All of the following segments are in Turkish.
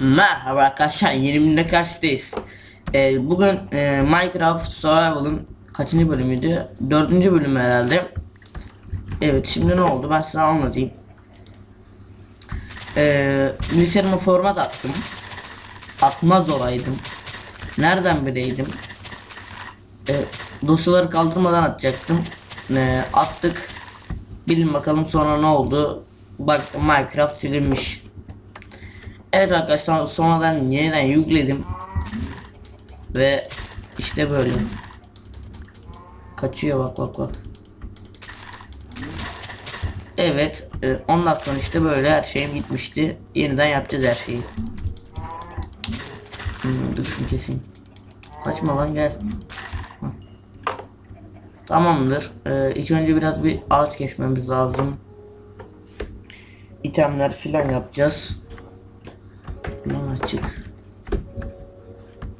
Merhaba arkadaşlar yeni bölümde karşıdayız. Ee, bugün e, Minecraft Survival'ın kaçıncı bölümüydü? Dördüncü bölümü herhalde. Evet şimdi ne oldu ben size anlatayım. Ee, bilgisayarıma format attım. Atmaz olaydım. Nereden bileydim? Ee, dosyaları kaldırmadan atacaktım. Ee, attık. Bilin bakalım sonra ne oldu? Bak Minecraft silinmiş. Evet arkadaşlar sonradan yeniden yükledim. Ve işte böyle. Kaçıyor bak bak bak. Evet e, ondan sonra işte böyle her şeyim gitmişti. Yeniden yapacağız her şeyi. Hmm, dur şunu keseyim. Kaçma lan gel. Tamamdır. Ee, ilk önce biraz bir ağaç kesmemiz lazım. İtemler filan yapacağız. Lan açık.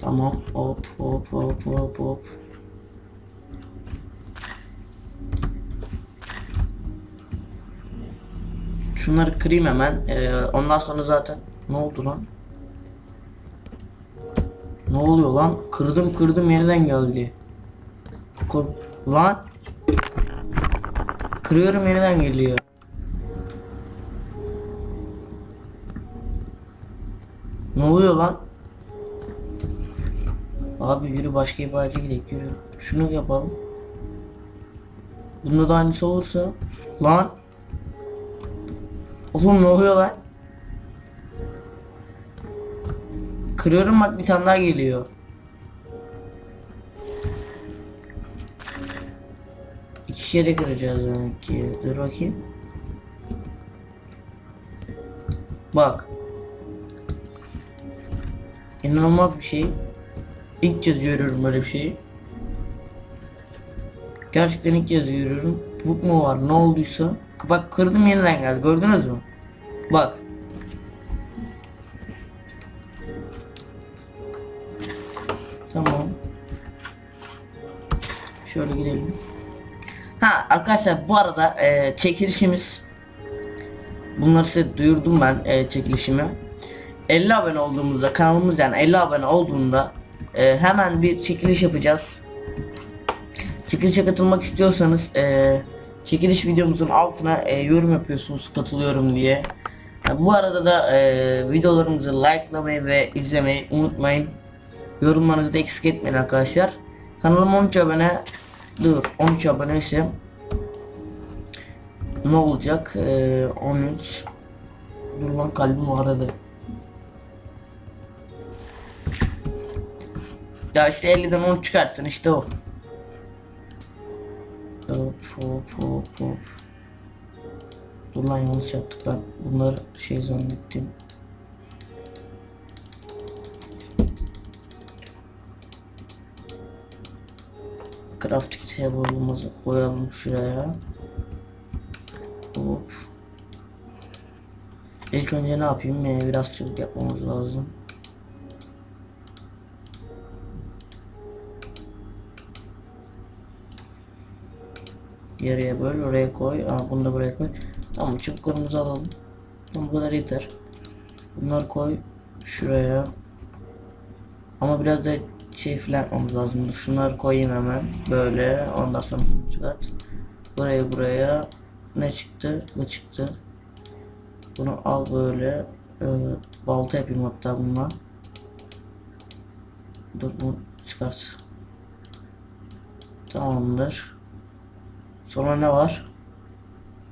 Tamam. Hop hop hop hop hop. Şunları kırayım hemen. Ee, ondan sonra zaten ne oldu lan? Ne oluyor lan? Kırdım kırdım yeniden geldi. Kır lan. Kırıyorum yeniden geliyor. Ne oluyor lan? Abi yürü başka bir ağaca gidelim yürü. Şunu yapalım. Bunda da aynısı olursa. Lan. Oğlum ne oluyor lan? Kırıyorum bak bir tane daha geliyor. İki kere kıracağız demek ki. Dur bakayım. Bak. İnanılmaz bir şey. İlk kez görüyorum böyle bir şeyi. Gerçekten ilk kez görüyorum. Bug mu var ne olduysa. Bak kırdım yeniden geldi gördünüz mü? Bak. Tamam. Şöyle gidelim. Ha arkadaşlar bu arada e, çekilişimiz Bunları size duyurdum ben e, çekilişimi 50 abone olduğumuzda kanalımız yani 50 abone olduğunda e, hemen bir çekiliş yapacağız. Çekilişe katılmak istiyorsanız e, çekiliş videomuzun altına e, yorum yapıyorsunuz katılıyorum diye. Bu arada da e, videolarımızı likelamayı ve izlemeyi unutmayın. Yorumlarınızı da eksik etmeyin arkadaşlar. Kanalıma 13 abone dur 13 abone ise ne olacak? E, 13 Dur lan kalbim aradı. Ya işte 50'den 10 çıkarttın işte o. Hop hop hop hop. Dur lan yanlış yaptık ben bunları şey zannettim. Crafting table'ımızı koyalım şuraya. Hop. İlk önce ne yapayım? Ee, biraz çabuk yapmamız lazım. Yarıya böl oraya koy. Aa, bunu da buraya koy. Tamam çubuklarımızı alalım. Tamam bu kadar yeter. Bunları koy şuraya. Ama biraz da şey lazım. Şunları koyayım hemen. Böyle. Ondan sonra şunu çıkart. Buraya buraya. Ne çıktı? Bu çıktı. Bunu al böyle. Ee, balta yapayım hatta bununla. Dur bunu çıkart. Tamamdır. Sonra ne var?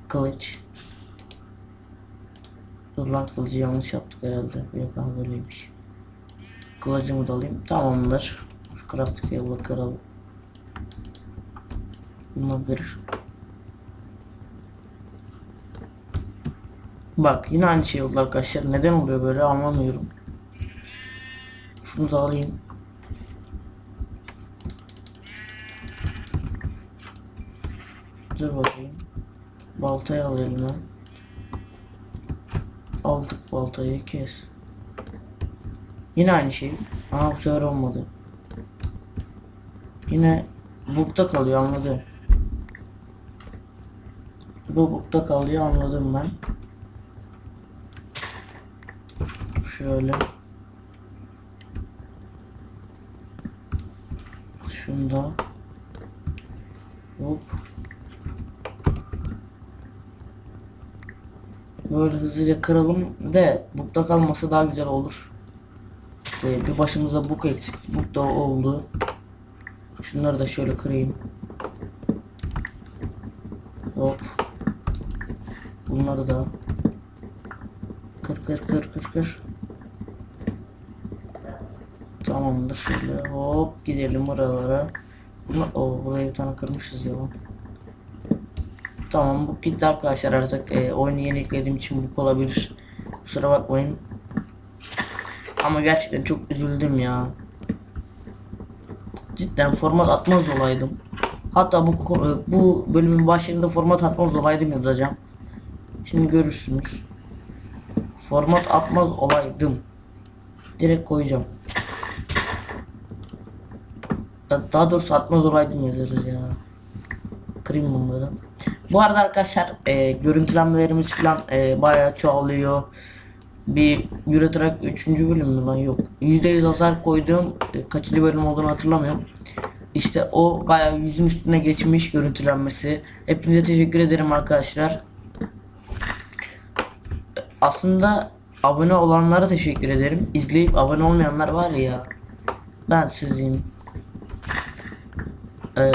Kılıç. Dur lan kılıcı yanlış yaptık herhalde. Yok ha böyleymiş. Kılıcımı da alayım. Tamamdır. Şu crafting table'ı kıralım. Bunu bir. Bak yine aynı şey oldu arkadaşlar. Neden oluyor böyle anlamıyorum. Şunu da alayım. Dur bakayım. Baltayı al eline. Aldık baltayı kes. Yine aynı şey. Aa bu sefer olmadı. Yine bukta kalıyor anladım. Bu bukta kalıyor anladım ben. Şöyle. Şunda. Hop. Böyle hızlıca kıralım de bukta kalması daha güzel olur. Ee, bir başımıza buk eksik. Buk da oldu. Şunları da şöyle kırayım. Hop. Bunları da kır kır kır kır kır. Tamamdır şöyle hop gidelim oralara. Bunu, o burayı bir tane kırmışız ya. Tamam bu gitti arkadaşlar artık e, oyunu yeni eklediğim için bu olabilir. Kusura bakmayın. Ama gerçekten çok üzüldüm ya. Cidden format atmaz olaydım. Hatta bu e, bu bölümün başlarında format atmaz olaydım yazacağım. Şimdi görürsünüz. Format atmaz olaydım. Direkt koyacağım. Da- Daha doğrusu atmaz olaydım yazarız ya. Kırayım bunları. Bu arada arkadaşlar e, görüntülenmelerimiz falan e, bayağı çoğalıyor. Bir Euro Truck 3. bölüm mü lan yok. %100 hasar koyduğum e, kaçıncı bölüm olduğunu hatırlamıyorum. İşte o bayağı yüzün üstüne geçmiş görüntülenmesi. Hepinize teşekkür ederim arkadaşlar. Aslında abone olanlara teşekkür ederim. İzleyip abone olmayanlar var ya. Ben sizin. Ee,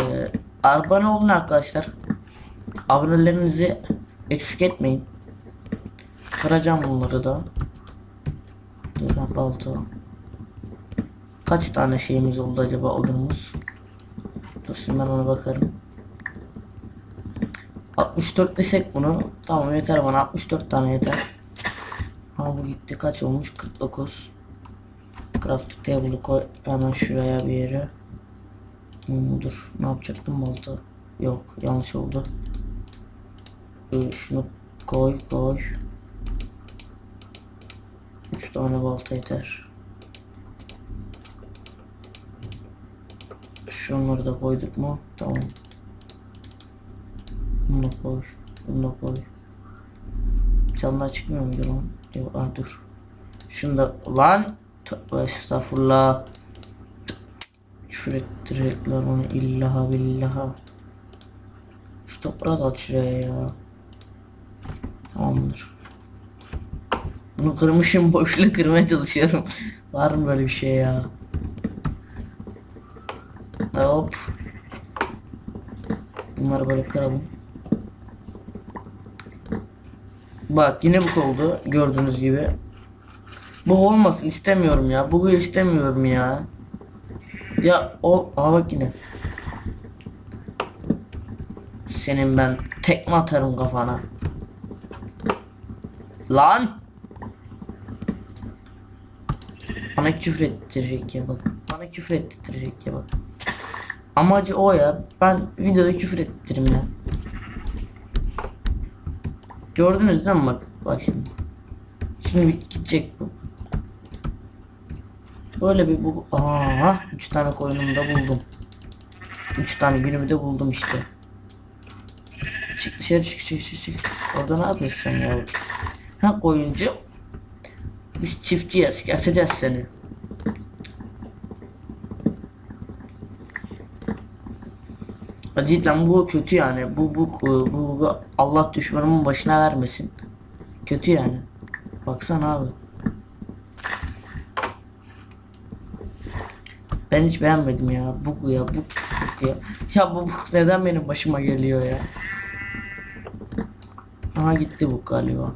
abone olun arkadaşlar. Abonelerinizi eksik etmeyin. Kıracağım bunları da. Lan balta. Kaç tane şeyimiz oldu acaba odunumuz? Dur şimdi ben ona bakarım. 64 desek bunu. Tamam yeter bana 64 tane yeter. Ha bu gitti kaç olmuş 49. Crafting table'ı koy hemen şuraya bir yere. Hmm, dur ne yapacaktım balta? Yok yanlış oldu. Ee, şunu koy koy. 3 tane balta yeter. Şunları da koyduk mu? Tamam. Bunu da koy. Bunu da koy. Canlar çıkmıyor muydu lan? Yok ah dur. Şunu da lan. Tövbe estağfurullah. Küfür ettirecekler onu illaha billaha. Şu toprağı da at şuraya ya. Tamamdır. Bunu kırmışım boşluğu kırmaya çalışıyorum. Var mı böyle bir şey ya? Hop. Bunları böyle kıralım. Bak yine bu oldu gördüğünüz gibi. Bu olmasın istemiyorum ya. Bu istemiyorum ya. Ya o aa bak yine. Senin ben tekme atarım kafana. Lan! Bana küfür ettirecek ya bak. Bana küfür ettirecek ya bak. Amacı o ya. Ben videoda küfür ettiririm ya. Gördünüz değil mi bak? Bak şimdi. Şimdi gidecek bu. Böyle bir bu. Aa, üç tane koyunumu da buldum. Üç tane günümü de buldum işte. Çık dışarı çık çık çık çık. Orada ne yapıyorsun sen ya? Ha koyuncu. Biz çiftçiyiz. Keseceğiz seni. Cidden bu kötü yani. Bu bu bu, bu Allah düşmanımın başına vermesin. Kötü yani. Baksana abi. Ben hiç beğenmedim ya. Bu ya bu bu ya. Ya bu, bu neden benim başıma geliyor ya? Aha gitti bu galiba.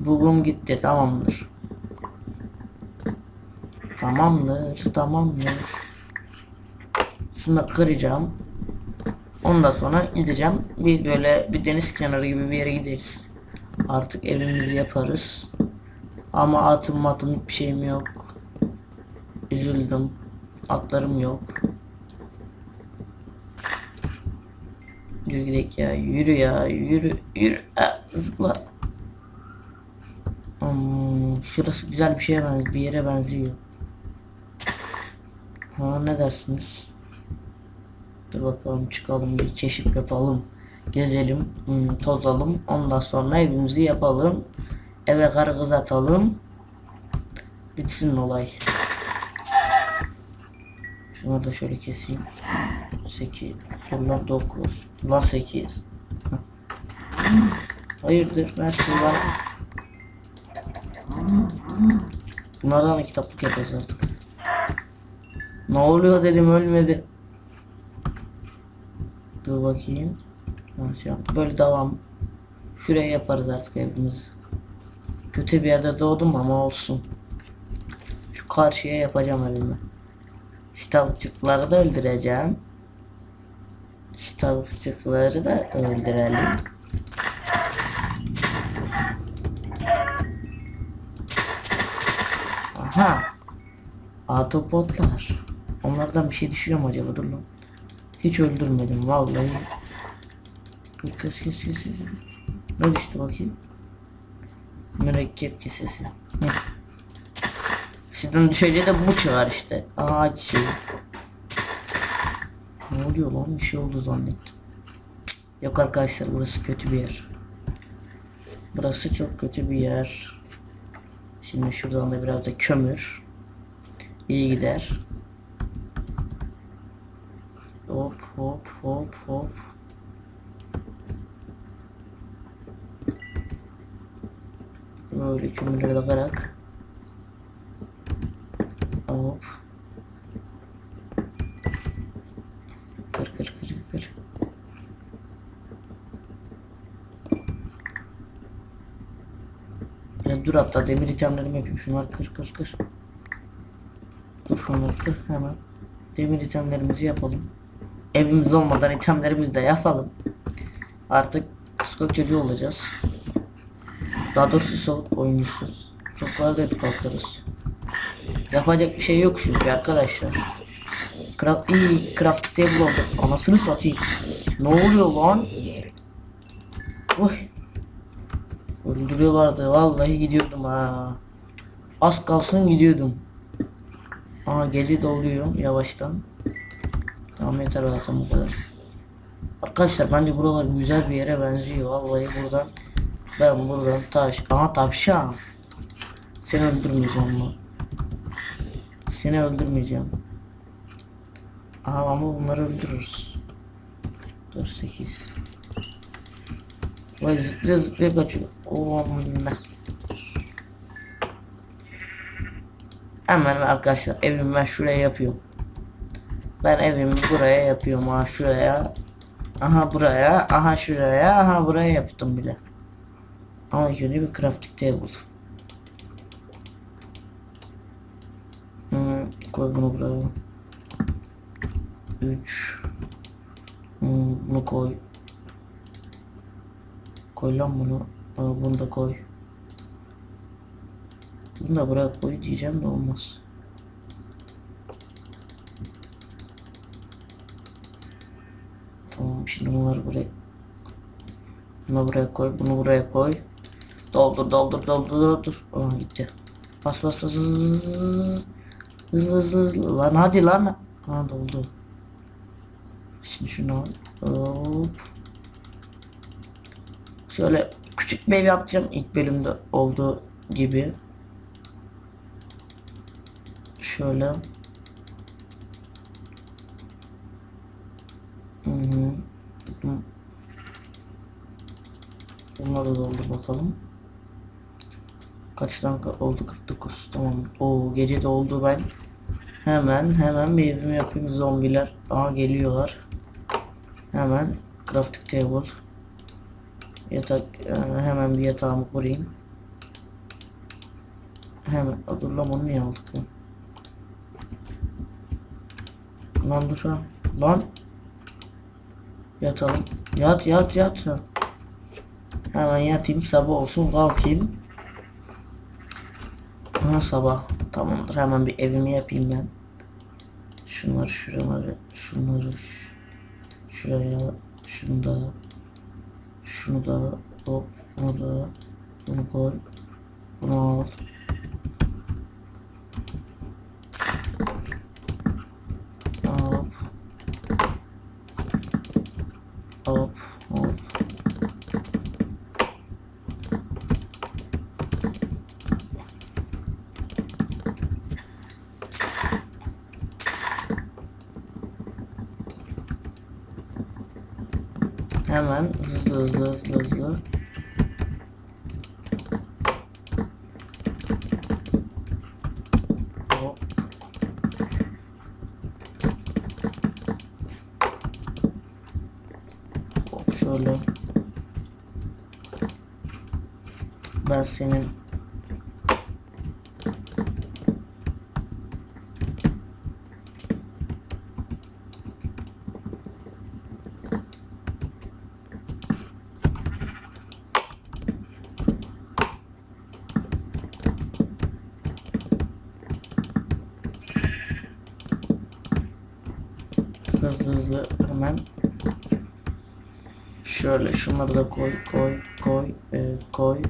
Bugün gitti tamamdır. Tamamdır tamamdır. Da kıracağım. Ondan sonra gideceğim. Bir böyle bir deniz kenarı gibi bir yere gideriz. Artık evimizi yaparız. Ama atım matım hiçbir şeyim yok. Üzüldüm. Atlarım yok. Yürü gidelim ya. Yürü ya. Yürü. Yürü. Zıpla. Hmm, şurası güzel bir şeye benziyor. Bir yere benziyor. Ha ne dersiniz? Dur bakalım çıkalım bir keşif yapalım. Gezelim, hmm, tozalım. Ondan sonra evimizi yapalım. Eve karı kız atalım. Bitsin olay. Şunu da şöyle keseyim. 8. Bunlar 9. Bunlar 8. Hayırdır? Versin lan. Bunlardan da kitaplık yaparız artık. Ne oluyor dedim ölmedi. Dur bakayım. Böyle devam. Şuraya yaparız artık evimiz. Kötü bir yerde doğdum ama olsun. Şu karşıya yapacağım evimi. Şu tavukçukları da öldüreceğim. Şu tavukçukları da öldürelim. Aha. Autobotlar. Onlardan bir şey düşüyor mu acaba? Dur lan. Hiç öldürmedim vallahi. Kes kes kes kes. Ne düştü bakayım? Mürekkep kesesi. Hı. Sizden düşeceği de bu çıkar işte. Ağaç şey. Ne oluyor lan? Bir şey oldu zannettim. Cık, Yok arkadaşlar burası kötü bir yer. Burası çok kötü bir yer. Şimdi şuradan da biraz da kömür. İyi gider. Hop hop hop hop. Böyle kömürleri takarak. Hop. Kır kır kır kır. Ya dur hatta demir itemlerimi yapayım. Şunları kır kır kır. Dur şunları kır hemen. Demir itemlerimizi yapalım. Evimiz olmadan itemlerimizi de yapalım. Artık kıskok çocuğu olacağız. Daha doğrusu soğuk oyuncusu. Sokaklarda hep kalkarız. Yapacak bir şey yok çünkü arkadaşlar. Craft, iyi craft table oldu. Anasını satayım. Ne oluyor lan? Oy. Öldürüyorlardı. Vallahi gidiyordum ha. Az kalsın gidiyordum. Aa gece doluyor yavaştan. Tamam yeter zaten bu kadar. Arkadaşlar bence buralar güzel bir yere benziyor. Vallahi buradan ben buradan taş. Aha tavşan. Seni öldürmeyeceğim lan. Seni öldürmeyeceğim. Aha ama bunları öldürürüz. 4 8. Vay zıplaya zıplaya kaçıyor. Ne. Hemen arkadaşlar evimi ben şuraya yapıyorum. Ben evimi buraya yapıyorum. Aha şuraya. Aha buraya. Aha şuraya. Aha buraya yaptım bile. Ama önce bir crafting table. Hmm, koy bunu buraya. 3 hmm, Bunu koy. Koy lan bunu. Aa, bunu da koy. Bunu da buraya koy diyeceğim de olmaz. Tamam şimdi bunları buraya bunu buraya koy, bunu buraya koy. Doldur, doldur, doldur, doldur. Aa gitti. Bas, bas, bas, hızlı, hızlı, hızlı. Lan hadi lan. Ha doldu. Şimdi şunu al. Hop. Şöyle küçük bir ev yapacağım ilk bölümde olduğu gibi. Şöyle. Hı hı. Hı. Bunları da doldur bakalım. Kaç dakika oldu 49 tamam. O gece de oldu ben. Hemen hemen bir evimi yapayım zombiler. Aa geliyorlar. Hemen crafting table. Yatak e, hemen bir yatağımı kurayım. Hemen dur lan onu niye aldık ya? Lan dur ha. Lan. Yatalım. Yat yat yat. Hemen yatayım sabah olsun kalkayım. Aha sabah. Tamamdır hemen bir evimi yapayım ben. Şunları şuraları şunları şuraya şunu da şunu da hop bunu da bunu koy bunu al hop hop hop Hemen hızlı hızlı hızlı hızlı. Hop. Hop şöyle. Ben senin hızlı hızlı hemen. Şöyle şunları da koy koy koy e, koy.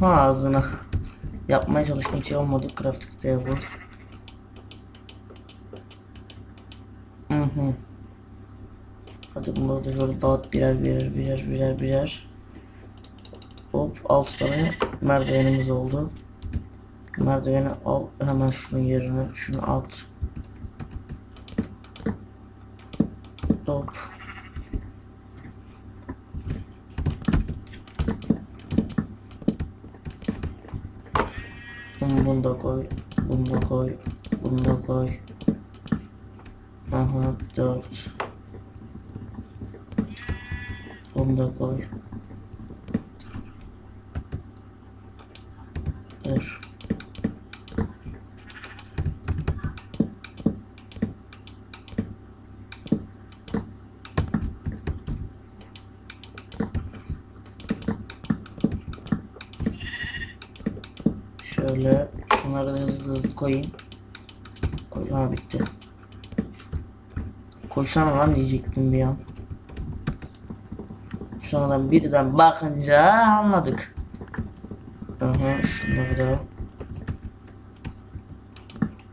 Ha ağzına. Yapmaya çalıştım şey olmadı. Crafting table. Hı hı. Hadi bunları da şöyle dağıt. Birer birer birer birer birer. Hop 6 tane merdivenimiz oldu. Merdiveni al hemen şunun yerine şunu at 4 Onu da koy 5 Şöyle şunları hızlı hızlı koyayım. Koy, ha bitti. Lan diyecektim bir an. Sonradan birden bakınca anladık. Aha şunları da.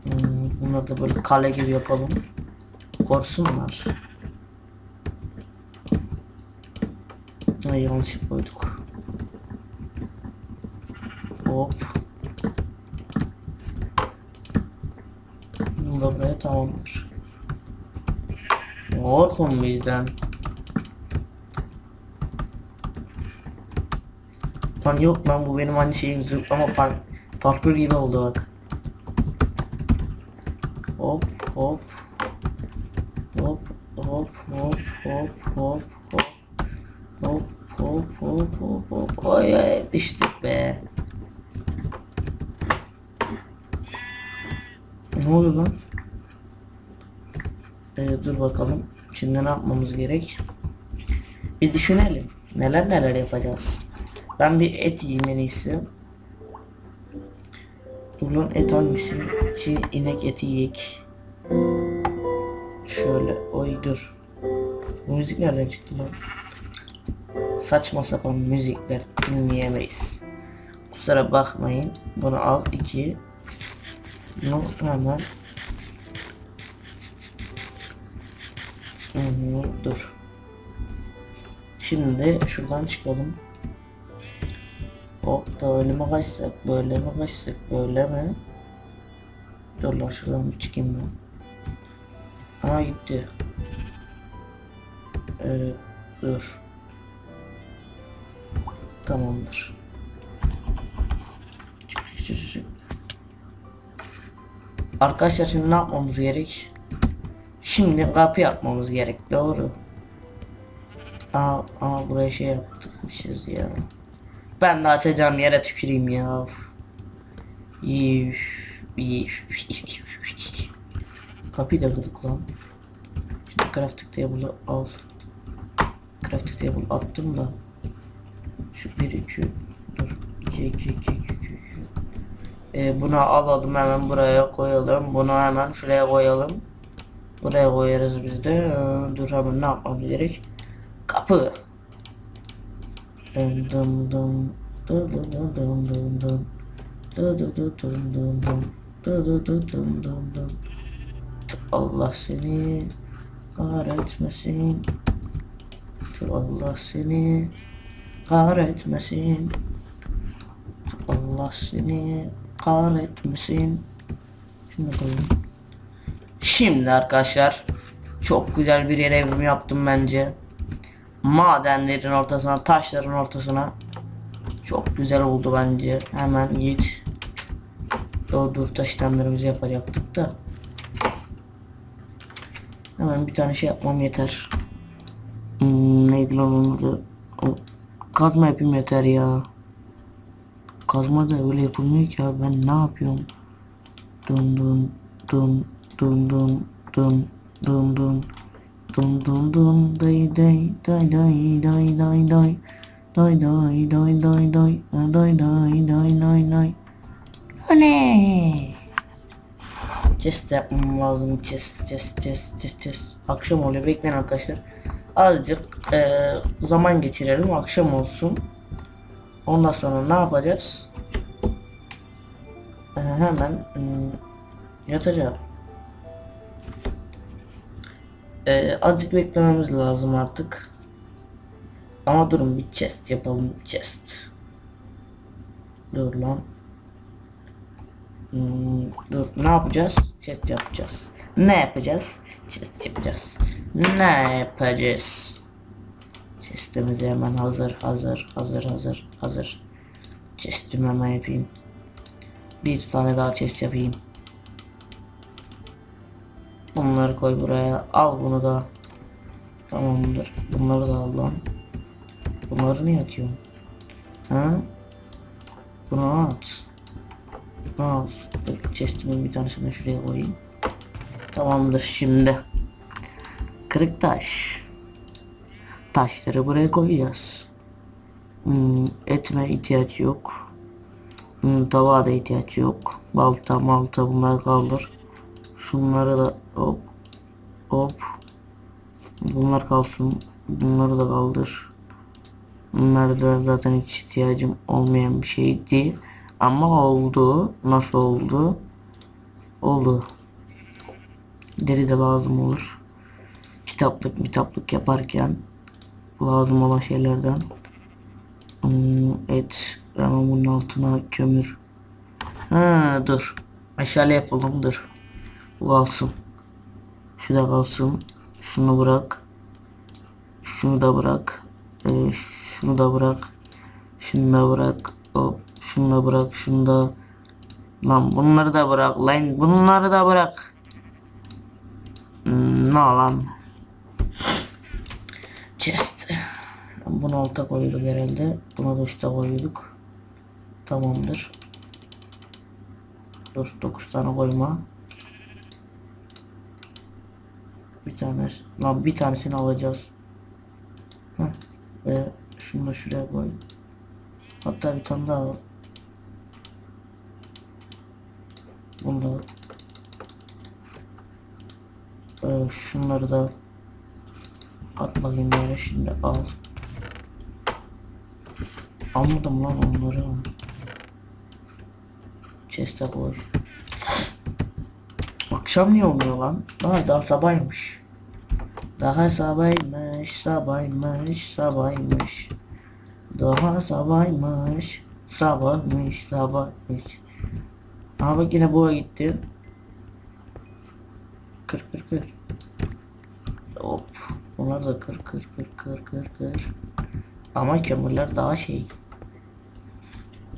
Hmm, bunları da böyle kale gibi yapalım. Korsunlar. Ay yanlış koyduk. Hop. Bunu da buraya tamamdır. Korkun bizden. Lan yok lan bu benim aynı şeyim zıplama par parkur gibi oldu bak. Hop. Hop hop hop hop hop hop. Hop hop hop hop hop. Oy oy düştük be. Ne oluyor lan? Ee, dur bakalım. Şimdi ne yapmamız gerek? Bir düşünelim. Neler neler yapacağız. Ben bir et yiyeyim en iyisi. Lan et hangisi? Çiğ inek eti yiyek. Şöyle. Oy dur. Bu müzik nereden çıktı lan? Saçma sapan müzikler dinleyemeyiz. Kusura bakmayın. Bunu al iki. Bunu hemen Hı, dur. Şimdi şuradan çıkalım. Hop böyle mi kaçsak, böyle mi kaçsak, böyle mi? Dur lan şuradan bir çıkayım ben. Aa gitti. Ee, dur. Tamamdır. Çık çık çık çık. Arkadaşlar şimdi ne yapmamız gerek? Şimdi kapı yapmamız gerek doğru. Aa, aa buraya şey yaptıkmışız ya. Ben de açacağım yere tüküreyim ya. Kapıyı da kırdık lan. Şimdi crafting table'ı al. Crafting table attım da. Şu bir iki dur. iki iki iki iki iki. Ee, bunu alalım hemen buraya koyalım. Bunu hemen şuraya koyalım. Buraya koyarız biz de. Ee, dur hemen ne yapmamız gerek? Kapı. Dın dın dın. Dın dın dın dın dın dın. Dın dın dın dın dın dın. Dın dın dın dın dın dın. Allah seni kahretmesin. Allah seni kahretmesin. Allah seni kahretmesin. Şimdi koyayım. Şimdi arkadaşlar çok güzel bir yer evrim yaptım bence. madenlerin ortasına, taşların ortasına. Çok güzel oldu bence. Hemen git. Dur dur taş işlemlerimizi yapacaktık da. Hemen bir tane şey yapmam yeter. Hmm, neydi onun adı? Kazma yapayım yeter ya. Kazma da öyle yapılmıyor ki abi ben ne yapıyorum? Dun dun dun dun dun dun dun dun dun dun dun day day day day day day day day day day day day day day day day day O ne? Chest yapmam lazım chest chest chest chest chest Akşam oluyor bekleyin arkadaşlar Azıcık eee, zaman geçirelim akşam olsun Ondan sonra ne yapacağız? Ee, hemen hmm, yatacağım. Ee, azıcık beklememiz lazım artık. Ama durun bir chest yapalım chest. Dur lan. Hmm, dur ne yapacağız? Chest yapacağız. Ne yapacağız? Chest yapacağız. Ne yapacağız? Chestimiz hemen hazır hazır hazır hazır hazır. Chestimi hemen yapayım. Bir tane daha chest yapayım. Bunları koy buraya. Al bunu da. Tamamdır. Bunları da al lan. Bunları niye atıyorsun? Ha? Bunu at. Bunu al. Dur, Chestimin bir tanesini şuraya koyayım. Tamamdır şimdi. Kırık taş. Taşları buraya koyacağız. Hmm, etme ihtiyaç yok. Hmm, tabağa da ihtiyaç yok. Balta malta bunlar kaldır. Şunları da hop hop. Bunlar kalsın. Bunları da kaldır. Bunlar da zaten hiç ihtiyacım olmayan bir şeydi. Ama oldu. Nasıl oldu? Oldu. Deri de lazım olur. Kitaplık kitaplık yaparken lazım olan şeylerden. Hmm, et. Ama bunun altına kömür. Ha dur. Meşale yapalım dur. Bu kalsın. Şu da kalsın. Şunu bırak. Şunu da bırak. Ee, şunu da bırak. Şunu da bırak. Hop. Şunu da bırak. Şunu da. Lan bunları da bırak. Lan bunları da bırak. Hmm, ne lan? Chest. Bunu alta koyduk herhalde. Buna da üstte koyduk. Tamamdır. Dur 9 tane koyma. Bir tane lan bir tanesini alacağız. Heh. Ve şunu da şuraya koy. Hatta bir tane daha al. Bunu al. Ee, şunları da at bakayım yere şimdi al. Almadım lan onları. Chest'e koy. Akşam niye olmuyor lan? Daha daha sabahmış. Daha sabahmış, sabahmış, sabahmış. Daha sabahmış, sabahmış, sabahmış. Aha bak yine boğa gitti. Kır kır kır. Hop. Bunlar da kır kır kır kır kır kır. Ama kömürler daha şey.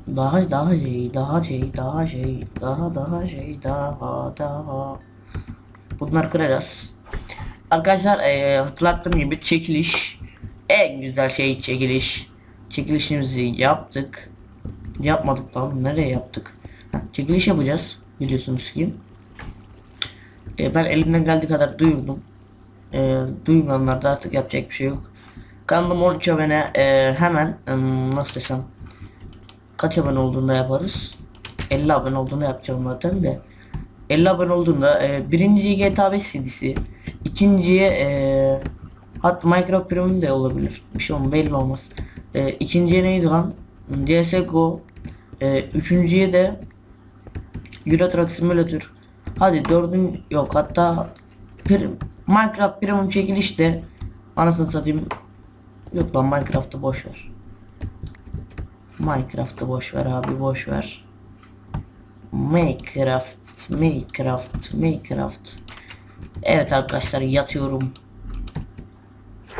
Daha daha şey, daha şey, daha şey, daha daha şey, daha daha. Bunlar kıracağız. Arkadaşlar eee hatırlattığım gibi çekiliş en güzel şey çekiliş. Çekilişimizi yaptık. Yapmadık lan nereye yaptık? Heh, çekiliş yapacağız biliyorsunuz ki. E, ben elimden geldiği kadar duyurdum. E, duymayanlar artık yapacak bir şey yok. Kanalıma 13 abone e, hemen ım, nasıl desem kaç abone olduğunda yaparız. 50 abone olduğunda yapacağım zaten de. 50 abone olduğunda e, birinciye GTA 5 CD'si, ikinciye e, hat Minecraft Premium de olabilir. Bir şey olmaz belli olmaz. E, ikinciye neydi lan? CSGO. E, üçüncüye de Euro Truck Simulator. Hadi dördün yok hatta bir Minecraft Premium çekilişte anasını satayım. Yok lan Minecraft'ı boş. Minecraft'ı boş ver abi boş ver. Minecraft, Minecraft, Minecraft. Evet arkadaşlar yatıyorum.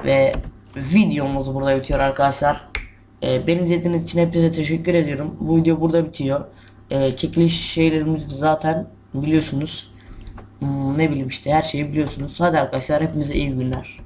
Ve videomuz burada bitiyor arkadaşlar. Ee, beni izlediğiniz için hepinize teşekkür ediyorum. Bu video burada bitiyor. Ee, çekiliş şeylerimizi de zaten biliyorsunuz. Hmm, ne bileyim işte her şeyi biliyorsunuz. Hadi arkadaşlar hepinize iyi günler.